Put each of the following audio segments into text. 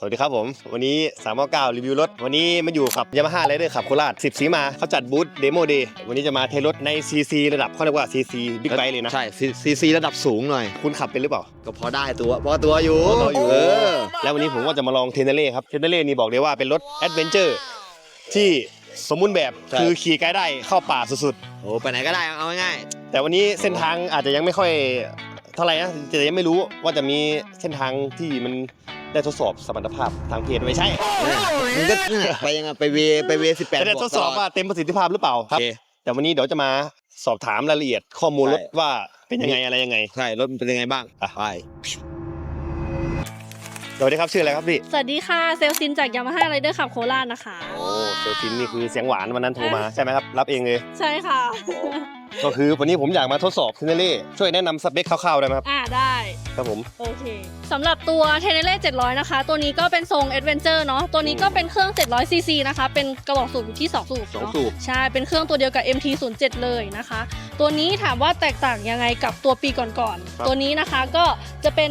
สวัสดีครับผม วันนี้399รีวิวรถ วันนี้มาอยู่ขับ Yamaha Rider ขับโคราช10 สีมาเขาจัดบูธเดโมเดย์วันนี้จะมาเทสรถใน CC ระดับเขาเรียกว่า CC Big Bike เลยนะ ใช่ซีซีระดับสูงหน่อย คุณขับเป็นหรือเปล่า ก็พอได้ตัวพอตัวอยู่พอตัวอยู่เออ แล้ววันนี้ผมก็จะมาลองเทนเนเล่ครับเทนเนเล่นี่บอกเลยว่าเป็นรถแอดเวนเจอร์ที่สมบูรณ์แบบคือขี่ไกลได้เข้าป่าสุดโอ้ไปไหนก็ได้เอาง่ายๆ แต่วันนี้เส้นทางอาจจะยังไม่ค่อยเท่าไหร่นะแต่ยังไม่รู้ว่าจะมีเส้นทางที่มัน ได้ทดสอบสมรรถภาพทางเพศไม่ใช่ๆเนี่ยมึงก็เนี่ยไปยังไงไปเวไปเวสิบแปดจะได้ทดสอบว่าเต็มประสิทธิภาพหรือเปล่าโอครับ เค แต่วันนี้เดี๋ยวจะมาสอบถามรายละเอียดข้อมูลรถใช่ ว่าเป็นยังไงอะไรยังไง ใช่รถมันเป็นยังไงบ้างอะ ไปสวัสดีครับชื่ออะไรครับพี่ สวัสดีค่ะ เซลซินจากยามาฮ่าไรเดอร์ขับโคราชนะคะ โอ้เซลฟินนี่คือเสียงหวานวันนั้นโทรมาใช่ไหมครับ รับเองเลย ใช่ค่ะ ก็คือวันนี้ผมอยากมาทดสอบเทนเนเล่ช่วยแนะนำสเปคคร่าวๆได้ไหมครับอ่าได้ครับผม โอเคสำหรับตัวเทเนเล่700 นะคะ ตัวนี้ก็เป็นทรง Adventure เนาะตัวนี้ก็เป็นเครื่อง700 cc นะคะ เป็นกระบอกสูบอยู่ที่ 2 สูบสองเนาะสูบ ใช่ เป็นเครื่องตัวเดียวกับ MT07 เลยนะคะ ตัวนี้ถามว่าแตกต่างยังไงกับตัวปีก่อนๆตัวนี้นะคะก็จะเป็น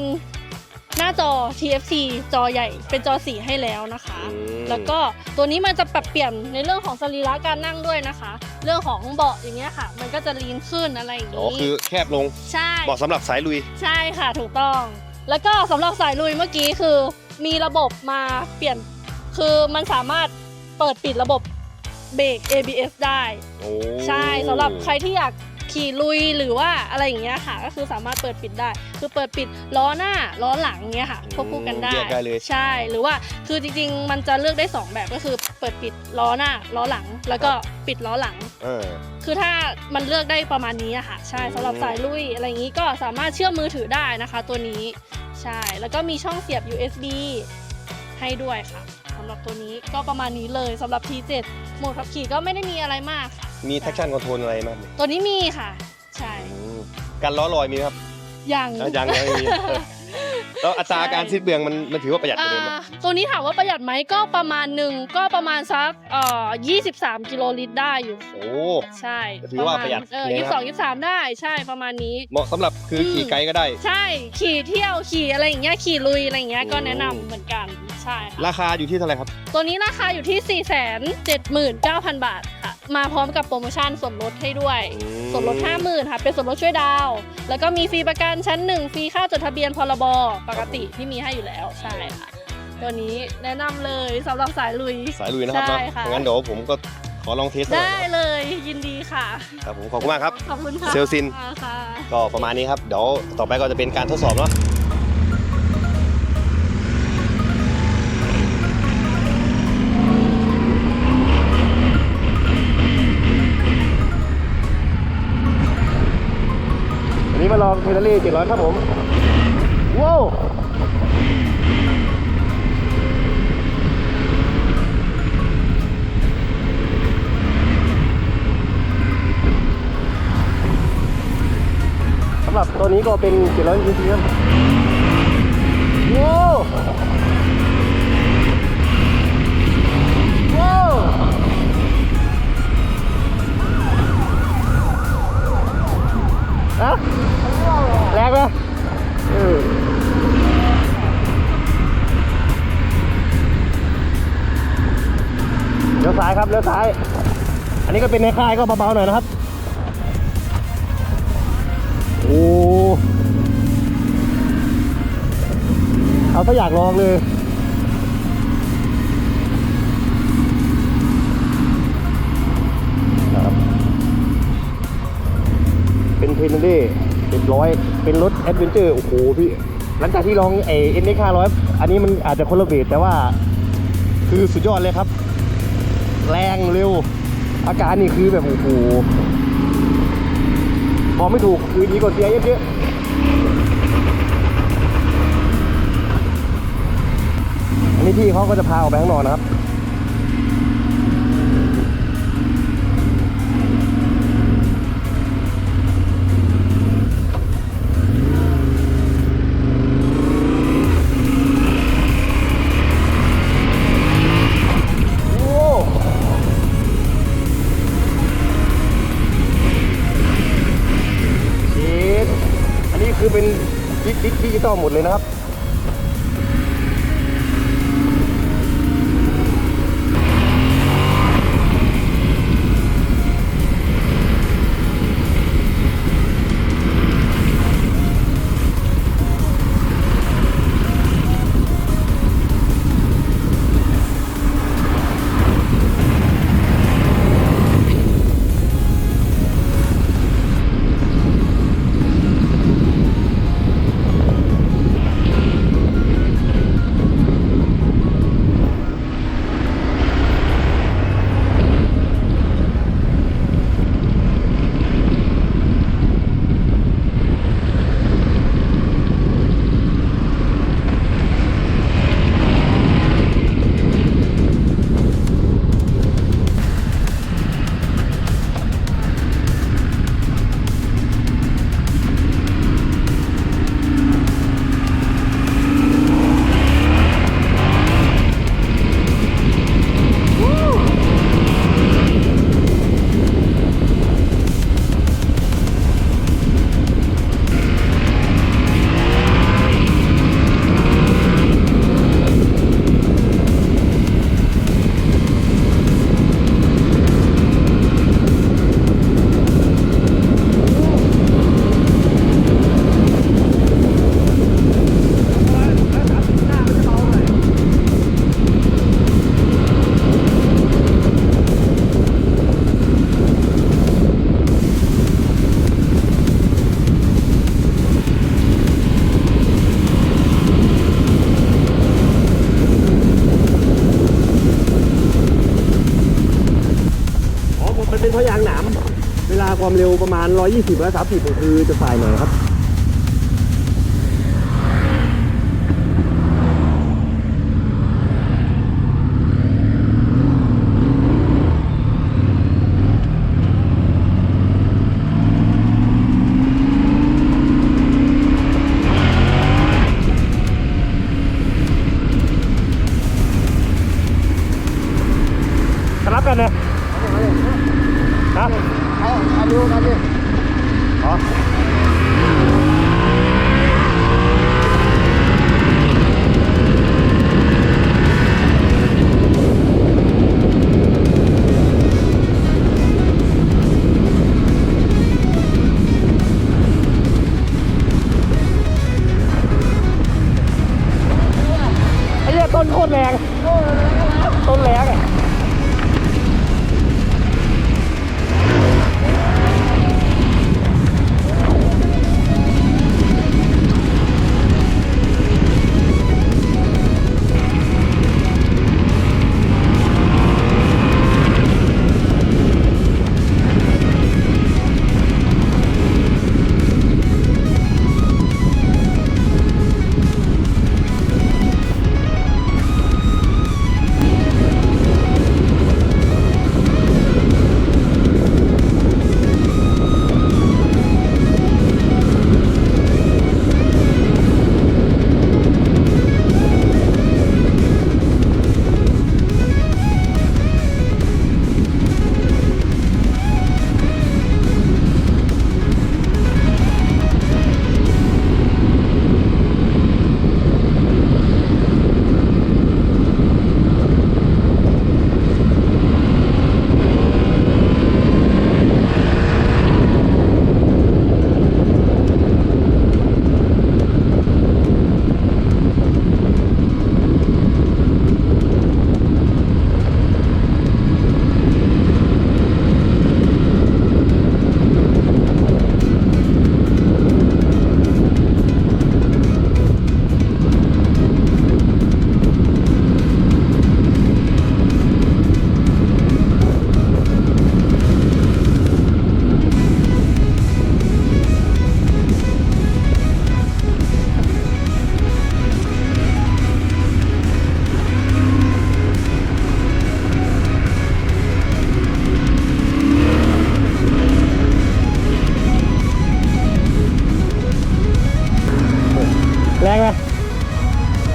หน้าจอ TFT จอใหญ่เป็นจอสีให้แล้วนะคะอืมแล้วก็ตัวนี้มันจะปรับเปลี่ยนในเรื่องของสรีระการนั่งด้วยนะคะ เรื่องของเบาะอย่างเงี้ยค่ะ มันก็จะลีนขึ้นอะไรอย่างอ๋อนี้คือแคบลงใช่เหมาะสำหรับสายลุย ใช่ค่ะถูกต้อง แล้วก็สำหรับสายลุยเมื่อกี้คือ มีระบบมาเปลี่ยน คือมันสามารถเปิดปิดระบบเบรก ABS ได้โอ้ใช่สำหรับใครที่อยาก ขี่ลุยหรือว่าอะไรอย่างเงี้ยค่ะ ก็คือสามารถเปิดปิดได้ คือเปิดปิดล้อหน้าล้อหลังเงี้ยค่ะควบคู่กันได้แยกได้เลย ใช่ หรือว่าคือจริง ๆ มันจะเลือกได้ 2 แบบก็คือเปิดปิดล้อหน้าล้อหลัง แล้วก็ปิดล้อหลัง เออ คือถ้ามันเลือกได้ประมาณนี้อะค่ะ ใช่สำหรับอืมสายลุยอะไรอย่างนี้ก็สามารถเชื่อมมือถือได้นะคะ ตัวนี้ใช่ แล้วก็มีช่องเสียบ USB ให้ด้วยค่ะสำหรับตัวนี้ก็ประมาณนี้เลยสำหรับ T7 โหมดขับขี่ก็ไม่ได้มีอะไรมากค่ะ มี traction control อะไรไหมตัวนี้มีค่ะ ใช่อืมการล้อลอยมีไหมครับยังอะยังยังไม่มีเออแล้วอัตราการสิ้นเปลืองมันมันถือว่าประหยัดกว่าเดิมไหมอ่าตัวนี้ถามว่าประหยัดไหมก็ประมาณหนึ่งก็ประมาณสักเอ่อ23 กิโลลิตรได้อยู่ โอ้ ใช่ก็ถือว่าประหยัดเออเลยยี่นะ สิบสองยี่สิบสามได้ใช่ประมาณนี้ เหมาะสำหรับคือขี่ไกลก็ได้ ใช่ขี่เที่ยวขี่อะไรอย่างเงี้ยขี่ลุยอะไรอย่างเงี้ยก็อืมแนะนำเหมือนกัน ใช่ค่ะราคาอยู่ที่เท่าไหร่ครับ ตัวนี้ราคาอยู่ที่ 4 7 9 0 0 0 บาทค่ะ มาพร้อมกับโปรโมชั่นส่วนลดให้ด้วย อืม ส่วนลด 50,000ค่ะเป็นส่วนลดช่วยดาวแล้วก็มีฟรีประกันชั้นหนึ่งฟรีค่าจดทะเบียนพรบปกติที่มีให้อยู่แล้วใช่ค่ะตัวนี้แนะนำเลยสำหรับสายลุย สายลุยนะครับเนาะใช่ค่ะ งั้นเดี๋ยวผมก็ขอลองเทสหน่อยได้นะเลยยินดีค่ะครับผมขอบคุณมากครับ ขอบคุณค่ะเซลซินอ่าค่ะ ก็ประมาณนี้ครับ เดี๋ยวต่อไปก็จะเป็นการทดสอบเนาะ วันนี้มาลองเทเลลี่700ครับผมว้าวสำหรับตัวนี้ก็เป็น700ซีซีครับว้าวว้าวอะ แรงไหมเออเลี้ยวซ้ายครับเลี้ยวซ้าย อันนี้ก็เป็นในค่ายก็เบาๆหน่อยนะครับ โอ้เขาก็อยากลองเลยครับเป็นเทนเล่ เป็นร้อยเป็นรถแอดเวนเจอร์โอ้โหพี่หลังจากที่ลองไอเอ็นเอ็กห้าร้อยอันนี้มันอาจจะคนละเบสแต่ว่า คือสุดยอดเลยครับ แรงเร็ว อาการนี่คือแบบโอ้โหบอกไม่ถูกคือดีกว่าเตียเยอะๆอันนี้พี่เขาก็จะพาออกไปข้างนอกนะครับ คือเป็นดิจิดิจิตอลหมดเลยนะครับ ความเร็วประมาณ 120 130ก็คือจะสายหน่อยครับรับกันนะฮะ เอาเอ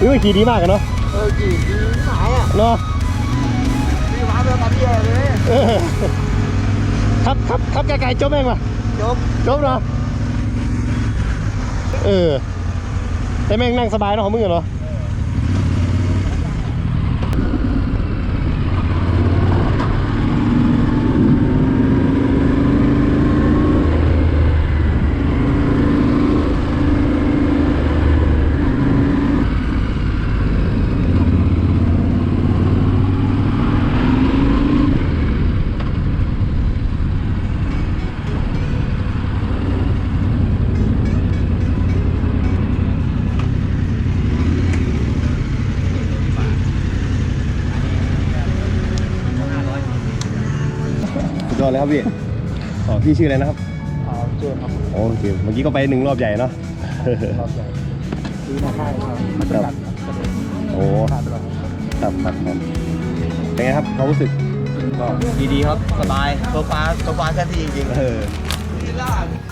อุ้ยขี่ดีมากอะเนาะเออกี่กี่หนาวอะเนาะพี่ฟ้าเดินมาเที่ยวเลยเออครับครับครับไกลๆจบแม่งว่ะจบจบเนาะเออแต่แม่งนั่งสบายเนาะของมึงอะเนาะ สุดยอดเลยครับพี่อ๋อพี่ชื่ออะไรนะครับเอาเจอครับโอเคเมื่อกี้ก็ไปหนึ่งรอบใหญ่เนาะ รอบใหญ่ซื้อมาให้ครับมันจะกันกระเด็นโอ้ขาดไปแล้วครับครับครับเป็นไงครับความรู้สึกก็ดีๆครับ สบายโซฟาโซฟาแค่ที่จริงเออๆ